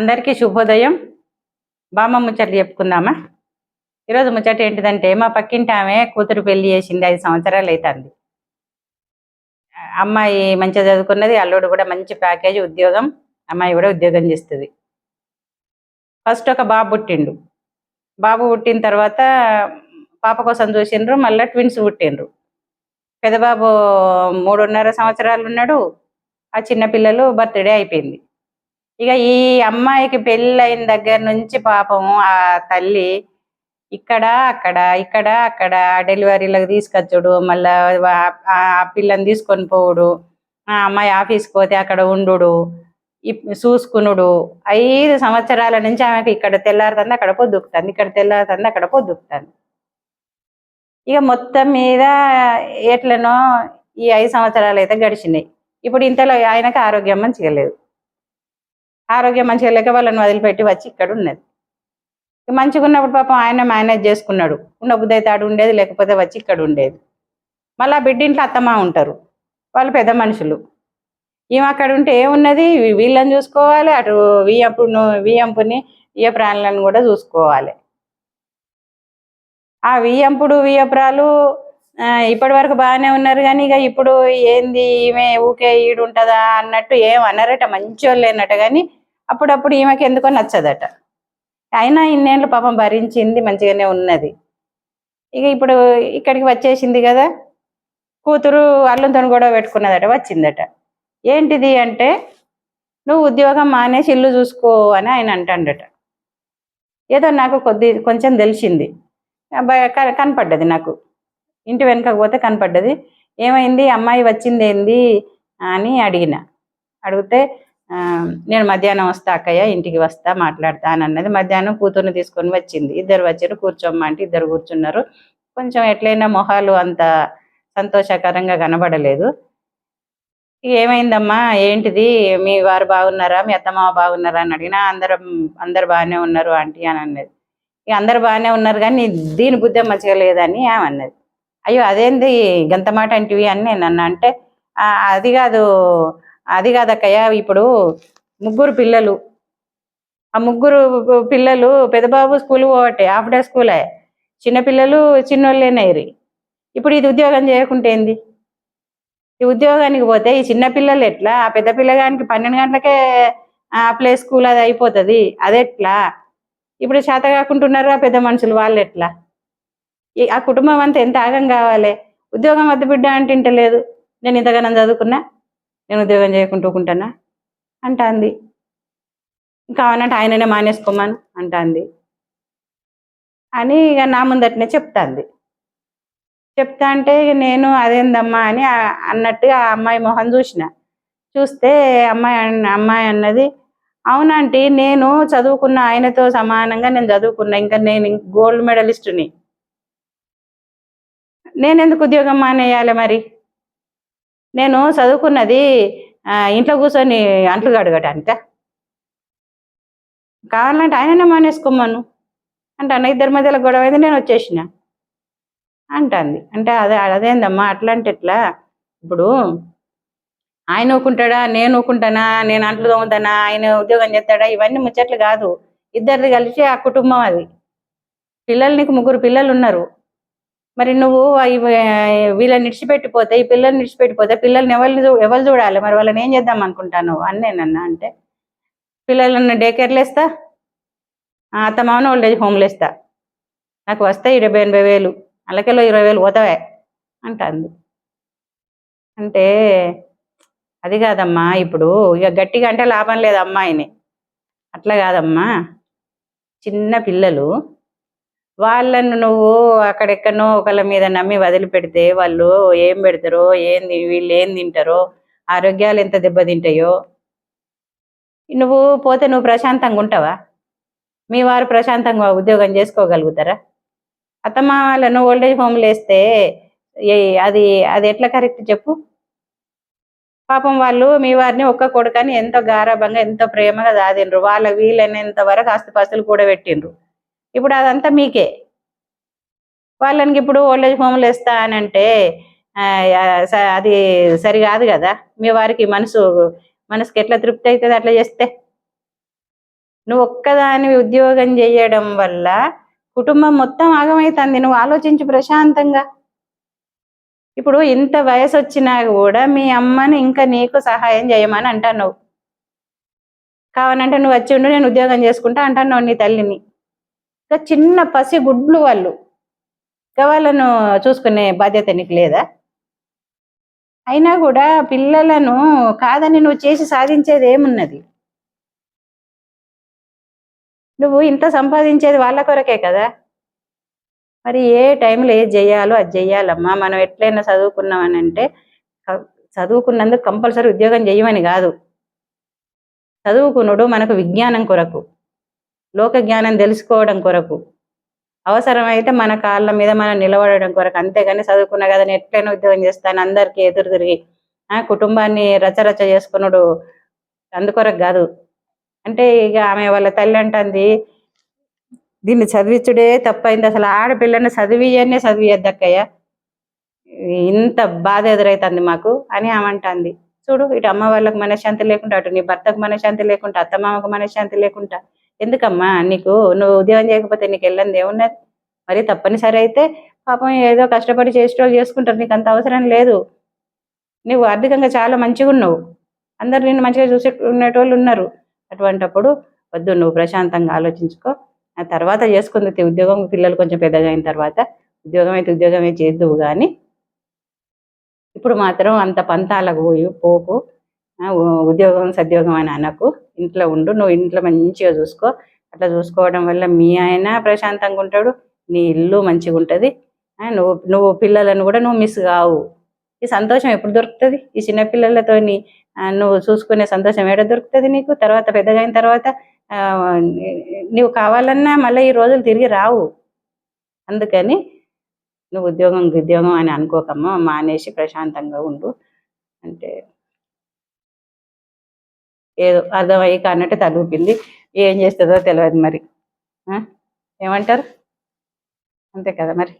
అందరికీ శుభోదయం. బామ్మ ముచ్చట్లు చెప్పుకుందామా? ఈరోజు ముచ్చట ఏంటిదంటే మా పక్కింటి ఆమె కూతురు పెళ్ళి చేసింది ఐదు సంవత్సరాలు అవుతుంది అమ్మాయి మంచిగా చదువుకున్నది అల్లుడు కూడా మంచి ప్యాకేజ్ ఉద్యోగం అమ్మాయి కూడా ఉద్యోగం చేస్తుంది. ఫస్ట్ ఒక బాబు పుట్టిండు. బాబు పుట్టిన తర్వాత పాప కోసం చూసిండ్రు మళ్ళీ ట్విన్స్ పుట్టిండ్రు. పెదబాబు మూడున్నర సంవత్సరాలు ఉన్నాడు ఆ చిన్న పిల్లలు బర్త్డే అయిపోయింది. ఇక ఈ అమ్మాయికి పెళ్ళైన దగ్గర నుంచి పాపం ఆ తల్లి ఇక్కడ అక్కడ ఇక్కడ అక్కడ డెలివరీలకు తీసుకొచ్చుడు మళ్ళా ఆ పిల్లని తీసుకొని పోవుడు ఆ అమ్మాయి ఆఫీస్కి పోతే అక్కడ ఉండుడు ఇప్- చూసుకునుడు. ఐదు సంవత్సరాల నుంచి ఆమెకు ఇక్కడ తెల్లారుతుంది అక్కడ పొద్దుకుతుంది ఇక్కడ తెల్లారుతుంది అక్కడ పొద్దుకుతుంది ఇక మొత్తం మీద ఎట్లనో ఈ ఐదు సంవత్సరాలు అయితే గడిచినాయి. ఇప్పుడు ఇంతలో ఆయనకు ఆరోగ్యం మంచిగా లేదు. ఆరోగ్యం మంచిగా లేక వాళ్ళని వదిలిపెట్టి వచ్చి ఇక్కడ ఉన్నది. మంచిగా ఉన్నప్పుడు పాపం ఆయన మేనేజ్ చేసుకున్నాడు. ఉన్న బుద్ధి అయితే ఆడు ఉండేది లేకపోతే వచ్చి ఇక్కడ ఉండేది. మళ్ళీ బిడ్డింట్లో బిడ్డ ఇంట్లో అత్తమ్మ ఉంటారు. వాళ్ళు పెద్ద మనుషులు. ఈమె అక్కడ ఉంటే ఏమున్నది? వీళ్ళని చూసుకోవాలి అటు వియ్యంపు వియ్యంపుని వియ్య ప్రాణులను కూడా చూసుకోవాలి. ఆ వియ్యంపుడు వియ్యపురాలు ఇప్పటి వరకు బాగానే ఉన్నారు కానీ ఇక ఇప్పుడు ఏంది? ఈమె ఊకే ఈడు ఉంటుందా అన్నట్టు ఏం అనరట మంచి వాళ్ళు లేనట్టు కానీ అప్పుడప్పుడు ఈమెకి ఎందుకో నచ్చదట. అయినా ఇన్నేళ్ళు పాపం భరించింది మంచిగానే ఉన్నది. ఇక ఇప్పుడు ఇక్కడికి వచ్చేసింది కదా కూతురు అల్లుతో కూడా పెట్టుకున్నదట వచ్చిందట. ఏంటిది అంటే నువ్వు ఉద్యోగం మానేసి ఇల్లు చూసుకో అని ఆయన అంటాడట. ఏదో నాకు కొద్ది కొంచెం తెలిసింది. కనపడ్డది నాకు. ఇంటి వెనకకు పోతే కనపడ్డది. ఏమైంది? అమ్మాయి వచ్చింది ఏంది అని అడిగిన. అడిగితే నేను మధ్యాహ్నం వస్తా అక్కయ్య ఇంటికి వస్తా మాట్లాడతా అని అన్నది మధ్యాహ్నం కూతుర్ని తీసుకొని వచ్చింది. ఇద్దరు వచ్చారు కూర్చోమ్మ అంటే ఇద్దరు కూర్చున్నారు. కొంచెం ఎట్లయినా మొహాలు అంత సంతోషకరంగా కనబడలేదు. ఇక ఏమైందమ్మా? ఏంటిది? మీ వారు బాగున్నారా? మీ అత్తమామ బాగున్నారా? అని అడిగినా అందరం అందరు బాగానే ఉన్నారు ఆంటీ అని అన్నది. ఇక అందరు బాగానే ఉన్నారు కానీ దీని బుద్ధి మంచిగా లేదని ఆమె అన్నది. అయ్యో అదేంది? గంత మాట అంటివి అని నేను అన్నా. అంటే "ఆ, అది కాదు. అది కాదక్కయ్య ఇప్పుడు ముగ్గురు పిల్లలు. ఆ ముగ్గురు పిల్లలు పెద్దబాబు స్కూల్ పోవట్టే హాఫ్ డే స్కూలే. చిన్నపిల్లలు చిన్నోళ్ళేనాయి ఇప్పుడు ఇది ఉద్యోగం చేయకుంటే ఏంది? ఈ ఉద్యోగానికి పోతే ఈ చిన్న పిల్లలు ఎట్లా? ఆ పెద్ద పిల్లగానికి పన్నెండు గంటలకే ఆ ప్లే స్కూల్ అది అయిపోతుంది. అదెట్లా? ఇప్పుడు చేత కాకుంటున్నారా పెద్ద మనుషులు వాళ్ళు ఎట్లా ఈ- ఆ కుటుంబం అంతా ఎంత ఆగం కావాలి? ఉద్యోగం వద్ద బిడ్డ అంటే ఇంటలేదు నేను ఇంతగానం చదువుకున్నా. నేను ఉద్యోగం చేయకుంటూ ఊకుంటానా అంటాంది. ఇంకా అవనంటే ఆయననే మానేసుకోమను అంటాంది. అని ఇక నా ముందటనే చెప్తాంది. చెప్తా అంటే నేను అదేందమ్మా అని అన్నట్టుగా ఆ అమ్మాయి మొహం చూసిన. చూస్తే అమ్మాయి అన్న- అమ్మాయి అన్నది అవునంటీ నేను చదువుకున్న ఆయనతో సమానంగా నేను చదువుకున్నా ఇంకా నేను గోల్డ్ మెడలిస్టుని. నేను ఎందుకు ఉద్యోగం మానేయాలి మరి? నేను చదువుకున్నది ఇంట్లో కూర్చొని అంట్లు కడగటానిక? కావాలంటే ఆయననే మానేసుకోమను అంటాను ఇద్దరి మధ్యలో గొడవ అయితే నేను వచ్చేసిన. అంటుంది. అంటే అదే అదేందమ్మా అట్లా అంటే ఎట్లా? ఇప్పుడు ఆయన ఊకుంటాడా నేను ఊకుంటానా నేను అంట్లు తోముతానా ఆయన ఉద్యోగం చేస్తాడా ఇవన్నీ ముచ్చట్లు కాదు. ఇద్దరిది కలిసి ఆ కుటుంబం అది. పిల్లలు నీకు ముగ్గురు పిల్లలు ఉన్నారు. మరి నువ్వు వీళ్ళని నిడిచిపెట్టిపోతే ఈ పిల్లల్ని నిడిచిపెట్టిపోతే పిల్లల్ని ఎవరిని చూ- ఎవరు చూడాలి? మరి వాళ్ళని ఏం చేద్దాం అనుకుంటాను అని నేనన్నా అంటే పిల్లలను డే కేర్లేస్తా అత్తమామను ఓల్డ్ ఏజ్ హోమ్లు వేస్తా. నాకు వస్తాయి ఇరవై ఎనభై వేలు. అలకెలో ఇరవై వేలు పోతావే అంటుంది. అంటే అది కాదమ్మా ఇప్పుడు ఇక గట్టిగా అంటే లాభం లేదు అమ్మాయిని. అట్లా కాదమ్మా. చిన్న పిల్లలు వాళ్ళను నువ్వు అక్కడెక్కడనో ఒకళ్ళ మీద నమ్మి వదిలిపెడితే వాళ్ళు ఏం పెడతారో ఏంది వీళ్ళు ఏం తింటారో ఆరోగ్యాలు ఎంత దెబ్బతింటాయో. నువ్వు పోతే నువ్వు ప్రశాంతంగా ఉంటావా? మీ వారు ప్రశాంతంగా ఉద్యోగం చేసుకోగలుగుతారా? అత్తమ్మ వాళ్ళను ఓల్డేజ్ హోమ్లు వేస్తే అది అది ఎట్లా కరెక్ట్ చెప్పు? పాపం వాళ్ళు మీ వారిని ఒక్క కొడుకని ఎంతో గారాభంగా ఎంతో ప్రేమగా దాదిండ్రు. వాళ్ళ వీలైనంత వరకు ఆస్తిపాస్తులు కూడా పెట్టిండ్రు ఇప్పుడు అదంతా మీకే. వాళ్ళకి ఇప్పుడు ఓల్డేజ్ హోమ్లు వేస్తా అని అంటే స- అది సరి కాదు. కదా మీ వారికి మనసు మనసుకి ఎట్లా తృప్తి అవుతుంది అట్లా చేస్తే? నువ్వు ఒక్కదాని ఉద్యోగం చేయడం వల్ల కుటుంబం మొత్తం ఆగమవుతుంది నువ్వు ఆలోచించు ప్రశాంతంగా. ఇప్పుడు ఇంత వయసు వచ్చినా కూడా మీ అమ్మని ఇంకా నీకు సహాయం చేయమని అంటున్నావు. కావనంటే నువ్వు వచ్చి ఉండు నేను ఉద్యోగం చేసుకుంటా అంటాను నీ తల్లిని. ఇంకా చిన్న పసి గుడ్లు వాళ్ళు. ఇంకా వాళ్ళను చూసుకునే బాధ్యత నీకు లేదా? అయినా కూడా పిల్లలను కాదని నువ్వు చేసి సాధించేది ఏమున్నది? నువ్వు ఇంత సంపాదించేది వాళ్ళ కొరకే కదా? మరి ఏ టైంలో ఏది చెయ్యాలో అది చెయ్యాలమ్మా మనం ఎట్లయినా చదువుకున్నామని అంటే చదువుకున్నందుకు కంపల్సరీ ఉద్యోగం చేయమని కాదు. చదువుకునుడు మనకు విజ్ఞానం కొరకు. లోక జ్ఞానం తెలుసుకోవడం కొరకు. అవసరమైతే మన కాళ్ళ మీద మనం నిలబడడం కొరకు. అంతేగాని చదువుకున్నా కదా నేను ఎట్లయినా ఉద్యోగం చేస్తాను అందరికీ ఎదురు తిరిగి. ఆ కుటుంబాన్ని రచరచ చేసుకున్నాడు అందుకొరకు కాదు. అంటే ఇక ఆమె వాళ్ళ తల్లి అంటుంది దీన్ని చదివించుడే తప్పైంది. అసలు ఆడపిల్లని చదివియనే చదివియద్దక్కయ్య ఇంత బాధ ఎదురైతుంది మాకు అని ఆమె అంటుంది. చూడు ఇటు అమ్మ వాళ్ళకి మనశ్శాంతి లేకుండా అటు నీ భర్తకు మనశ్శాంతి లేకుండా అత్తమామకు మనశ్శాంతి లేకుండా ఎందుకమ్మా? నీకు నువ్వు ఉద్యోగం చేయకపోతే నీకు వెళ్ళంది ఏమున్నది మరి తప్పనిసరి అయితే పాపం ఏదో కష్టపడి చేసేటోళ్ళు చేసుకుంటారు. నీకు అంత అవసరం లేదు. నువ్వు ఆర్థికంగా చాలా మంచిగా ఉన్నావు. అందరు నిన్ను మంచిగా చూసే ఉండేటోళ్ళు ఉన్నారు. అటువంటప్పుడు వద్దు నువ్వు ప్రశాంతంగా ఆలోచించుకో. ఆ తర్వాత చేసుకుంది ఉద్యోగం. పిల్లలు కొంచెం పెద్దగా అయిన తర్వాత ఉద్యోగం అయితే ఉద్యోగమే చేద్దువు కానీ ఇప్పుడు మాత్రం అంత పంతాలకు పోయి పోకు. ఉద్యోగం సద్యోగం అని అనకు. ఇంట్లో ఉండు నువ్వు ఇంట్లో మంచిగా చూసుకో. అట్లా చూసుకోవడం వల్ల మీ ఆయన ప్రశాంతంగా ఉంటాడు నీ ఇల్లు మంచిగా ఉంటుంది. నువ్వు నువ్వు పిల్లలను కూడా నువ్వు మిస్ కావు. ఈ సంతోషం ఎప్పుడు దొరుకుతుంది? ఈ చిన్నపిల్లలతో నువ్వు చూసుకునే సంతోషం ఎక్కడ దొరుకుతుంది నీకు? తర్వాత పెద్దగా అయిన తర్వాత నువ్వు కావాలన్నా మళ్ళీ ఈ రోజులు తిరిగి రావు. అందుకని నువ్వు ఉద్యోగం ఉద్యోగం అని అనుకోకమ్మా మానేసి ప్రశాంతంగా ఉండు. అంటే ఏదో అర్థమయ్యి అన్నట్టు తలూపింది. ఏం చేస్తుందో తెలియదు మరి. ఆ? ఏమంటారు? అంతే కదా మరి.